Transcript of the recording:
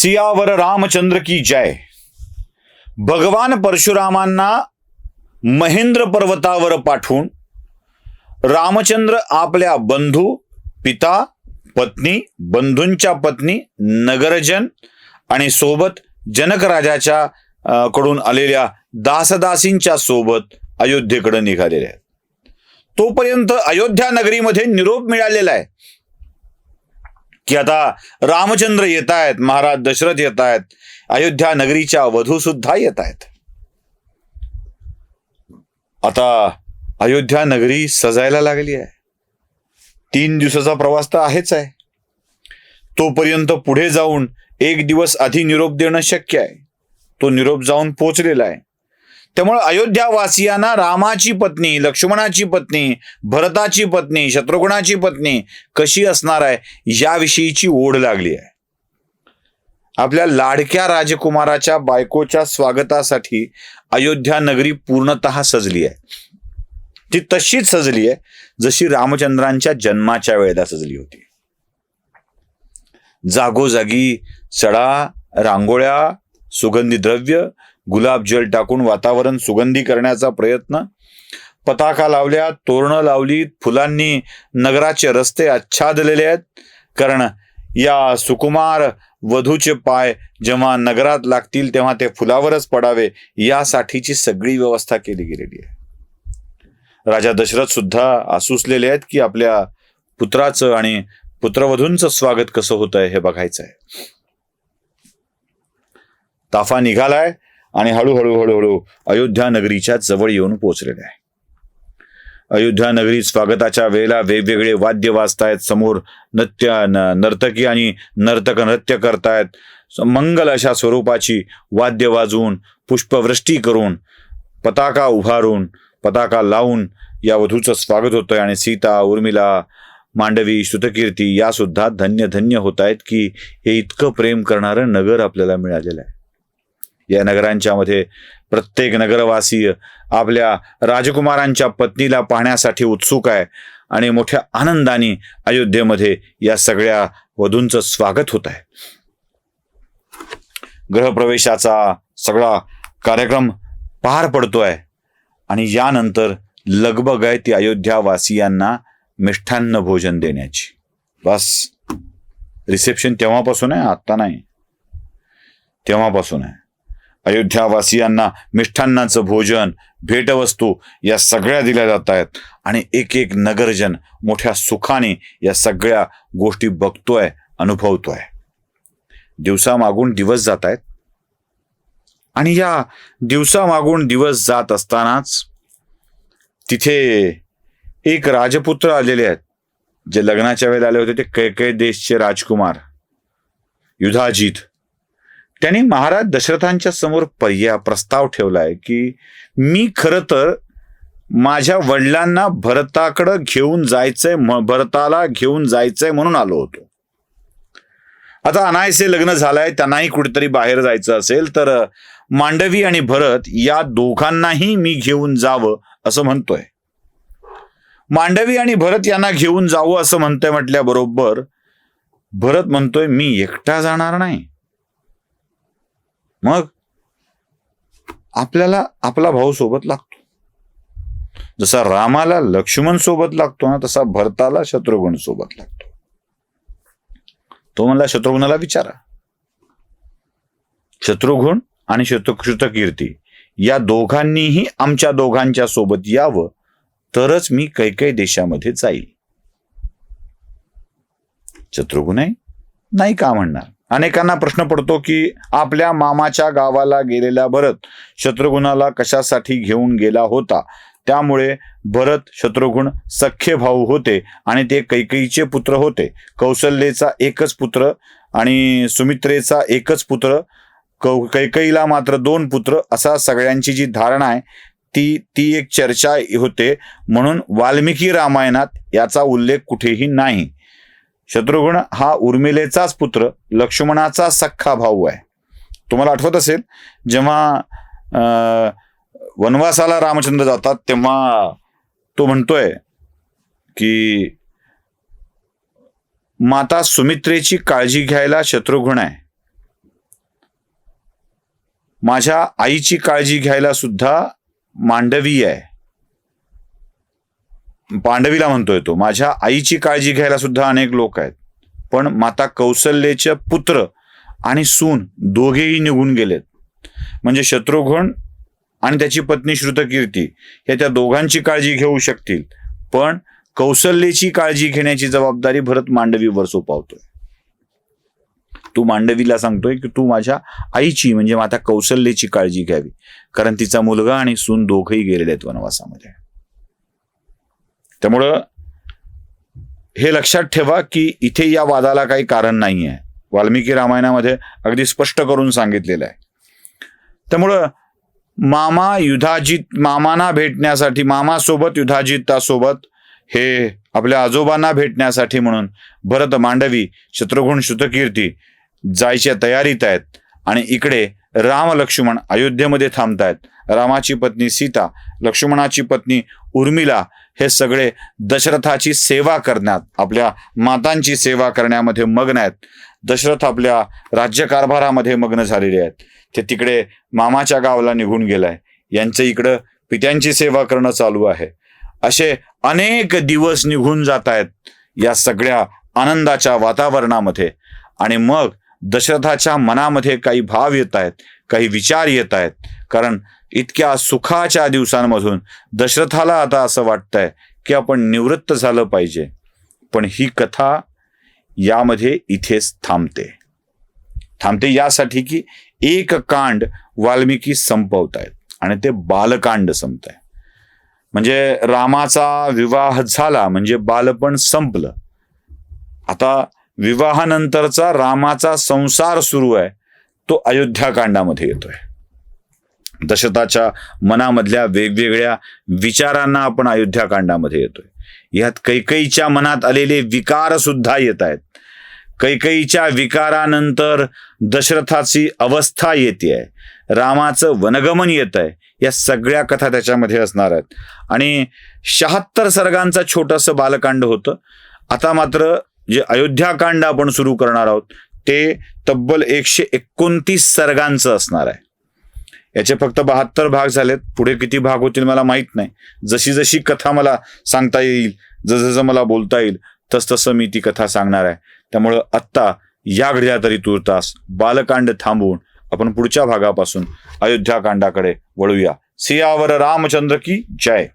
सियावर रामचंद्र की जय. भगवान परशुरामांना महेंद्र पर्वतावर पाठवून रामचंद्र आपल्या बंधू पिता पत्नी बंधूंच्या पत्नी नगरजन आणि सोबत जनक राजाच्या कडून आलेल्या दासदासींच्या सोबत अयोध्येकडे निघालेले आहेत. तोपर्यंत अयोध्या नगरीमध्ये निरोप मिळालेला आहे. की आता रामचंद्र येत आहेत महाराज दशरथ येत आहेत अयोध्या नगरीच्या वधू सुद्धा येत आहेत आता अयोध्या नगरी सजायला लागली आहे. तीन दिवसाचा प्रवास तर आहेच आहे. तोपर्यंत पुढे जाऊन एक दिवस आधी निरोप देणं शक्य आहे. तो निरोप जाऊन पोचलेला आहे. त्यामुळे अयोध्यावासियांना रामाची पत्नी लक्ष्मणाची पत्नी भरताची पत्नी शत्रुघ्नाची पत्नी कशी असणार आहे याविषयीची ओढ लागली आहे. आपल्या लाडक्या राजकुमाराच्या बायकोच्या स्वागतासाठी अयोध्या नगरी पूर्णतः सजली आहे. ती तशीच सजली आहे जशी रामचंद्रांच्या जन्माच्या वेळेला सजली होती. जागोजागी सडा रांगोळ्या सुगंधी द्रव्य गुलाबजल टाकून वातावरण सुगंधी करण्याचा प्रयत्न. पताका लावल्या तोरणं लावली फुलांनी नगराचे रस्ते आच्छादलेले आहेत. कारण या सुकुमार वधूचे पाय जेव्हा नगरात लागतील तेव्हा ते फुलावरच पडावे यासाठीची सगळी व्यवस्था केली गेलेली आहे. राजा दशरथ सुद्धा आसुसलेले आहेत की आपल्या पुत्राचं आणि पुत्रवधूंचं स्वागत कसं होत आहे हे बघायचं आहे ताफा निघालाय. आणि हळूहळू हळूहळू अयोध्या नगरीच्या जवळ येऊन पोहोचलेला आहे. अयोध्या नगरी स्वागताच्या वेळेला वेगवेगळे वाद्य वाजतायत समोर नृत्य न- नर्तकी आणि नर्तक नृत्य करतायत. मंगल अशा स्वरूपाची वाद्य वाजवून पुष्पवृष्टी करून पताका उभारून पताका लावून या वधूचं स्वागत होतंय आणि सीता उर्मिला मांडवी श्रुतकीर्ती यासुद्धा धन्य धन्य होत आहेत की हे इतकं प्रेम करणारं नगर आपल्याला मिळालेलं आहे. या नगरांच्या मध्ये प्रत्येक नगरवासी आपल्या राजकुमारांच्या पत्नीला पाहण्यासाठी उत्सुक आहे आणि मोठ्या आनंदाने अयोध्येमध्ये या सगळ्या वधूंचं स्वागत होत आहे. ग्रहप्रवेशाचा सगळा कार्यक्रम पार पडतोय आणि यानंतर लगबग आहे ती अयोध्यावासियांना मिष्ठान्न भोजन देण्याची. बस रिसेप्शन तेव्हापासून आहे आत्ता नाही. तेव्हापासून आहे. अयोध्यावासियांना मिष्ठान्नाचं भोजन भेटवस्तू या सगळ्या दिल्या जात आहेत. आणि एक एक नगरजन मोठ्या सुखाने या सगळ्या गोष्टी बघतोय अनुभवतोय. दिवसामागून दिवस जात आहेत. आणि या दिवसामागून दिवस जात असतानाच तिथे एक राजपुत्र आलेले आहेत. जे लग्नाच्या वेळेला आले होते ते कैकय देशचे राजकुमार. युधाजीत. त्यांनी महाराज दशरथांच्या समोर पर्याय प्रस्ताव ठेवलाय की मी खरं तर माझ्या वडिलांना भरताकडं घेऊन जायचंय भरताला घेऊन जायचंय म्हणून आलो होतो. आता अनायसे लग्न झालंय त्यांनाही कुठेतरी बाहेर जायचं असेल तर मांडवी आणि भरत या दोघांनाही मी घेऊन जावं असं म्हणतोय. मांडवी आणि भरत यांना घेऊन जावं असं म्हणतोय म्हटल्याबरोबर भरत म्हणतोय मी एकटा जाणार नाही. मग आपल्याला आपला भाऊ सोबत लागतो. जसा रामाला लक्ष्मण सोबत लागतो ना तसा भरताला शत्रुघ्न सोबत लागतो. तो म्हणला शत्रुघ्नाला विचारा. शत्रुघ्न आणि शत्रु श्रुतकीर्ती या दोघांनीही आमच्या दोघांच्या सोबत यावं तरच मी कैकै देशामध्ये जाईल. शत्रुघ्न आहे नाही का म्हणणार? अनेकांना प्रश्न पडतो की आपल्या मामाच्या गावाला गेलेला भरत शत्रुघ्नाला कशासाठी घेऊन गेला होता? त्यामुळे भरत शत्रुघ्न सख्खे भाऊ होते आणि ते कैकईचे पुत्र होते. कौशल्येचा एकच पुत्र आणि सुमित्रेचा एकच पुत्र. कौ कैकईला मात्र दोन पुत्र असा सगळ्यांची जी धारणा आहे ती ती एक चर्चा होते. म्हणून वाल्मिकी रामायणात याचा उल्लेख कुठेही नाही. शत्रुघ्न हा उर्मिलेचाच पुत्र लक्ष्मणाचा सख्खा भाऊ आहे. तुम्हाला आठवत असेल जेव्हा वनवासाला रामचंद्र जातात तेव्हा तो म्हणतोय की माता सुमित्रेची काळजी घ्यायला शत्रुघ्न आहे. माझ्या आईची काळजी घ्यायला सुद्धा मांडवी आहे. पांडवीला म्हणतोय तो माझ्या आईची काळजी घ्यायला सुद्धा अनेक लोक आहेत पण माता कौशल्यचे पुत्र आणि सून दोघेही निघून गेलेत. म्हणजे शत्रुघ्न आणि त्याची पत्नी श्रुतकीर्ती या त्या दोघांची काळजी घेऊ शकतील पण कौशल्याची काळजी घेण्याची जबाबदारी भरत मांडवीवर सोपावतोय. तू मांडवीला सांगतोय की तू माझ्या आईची म्हणजे माता कौशल्याची काळजी घ्यावी कारण तिचा मुलगा आणि सून दोघही गेलेले आहेत वनवासामध्ये. त्यामुळं हे लक्षात ठेवा की इथे या वादाला काही कारण नाही आहे वाल्मिकी रामायणामध्ये अगदी स्पष्ट करून सांगितलेलं आहे. त्यामुळं मामा युधाजित मामांना भेटण्यासाठी मामासोबत युधाजितासोबत हे आपल्या आजोबांना भेटण्यासाठी म्हणून भरत मांडवी शत्रुघ्न श्रुतकीर्ती जायच्या तयारीत आहेत. आणि इकडे राम लक्ष्मण अयोध्येमध्ये थांबतायत. रामाची पत्नी सीता लक्ष्मणाची पत्नी उर्मिला हे सगळे दशरथाची सेवा करण्यात आपल्या मातांची सेवा करण्यामध्ये मग्न आहेत. दशरथ आपल्या राज्यकारभारामध्ये मग्न झालेले आहेत. ते तिकडे मामाच्या गावाला निघून गेलाय. यांचं इकडं पित्यांची सेवा करणं चालू आहे. असे अनेक दिवस निघून जात आहेत या सगळ्या आनंदाच्या वातावरणामध्ये. आणि मग दशरथाच्या मनामध्ये काही भाव येत आहेत काही विचार येत आहेत. कारण इतक्या सुखाच्या दिवसांमधून दशरथाला आता असं वाटतंय की आपण निवृत्त झालं पाहिजे. पण ही कथा यामध्ये इथेच थांबते. थांबते यासाठी की एक कांड वाल्मिकी संपवत आहेत आणि ते बालकांड संपत आहे म्हणजे रामाचा विवाह झाला म्हणजे बालपण संपलं. आता विवाहानंतरचा रामाचा संसार सुरू आहे. तो अयोध्याकांडामध्ये येतोय. दशरथाच्या मनामधल्या वेगवेगळ्या विचारांना आपण अयोध्याकांडामध्ये येतोय. यात कैकईच्या मनात आलेले विकार सुद्धा येत आहेत. कैकईच्या विकारानंतर दशरथाची अवस्था येते आहे. रामाचं वनगमन येत आहे. या सगळ्या कथा त्याच्यामध्ये असणार आहेत. आणि शहात्तर सर्गांचं छोटंसं बालकांड होतं. आता मात्र जे अयोध्याकांड आपण सुरू करणार आहोत ते तब्बल एकशे एकोणतीस सर्गांचं असणार आहे. याचे फक्त बहात्तर भाग झालेत. पुढे किती भाग होतील मला माहीत नाही. जशी जशी कथा मला सांगता येईल जसं मला बोलता येईल तस तसं मी ती कथा सांगणार आहे. त्यामुळं आत्ता या घडल्या तरी तुर्तास बालकांड थांबवून आपण पुढच्या भागापासून अयोध्याकांडाकडे वळूया. सियावर रामचंद्र की जय.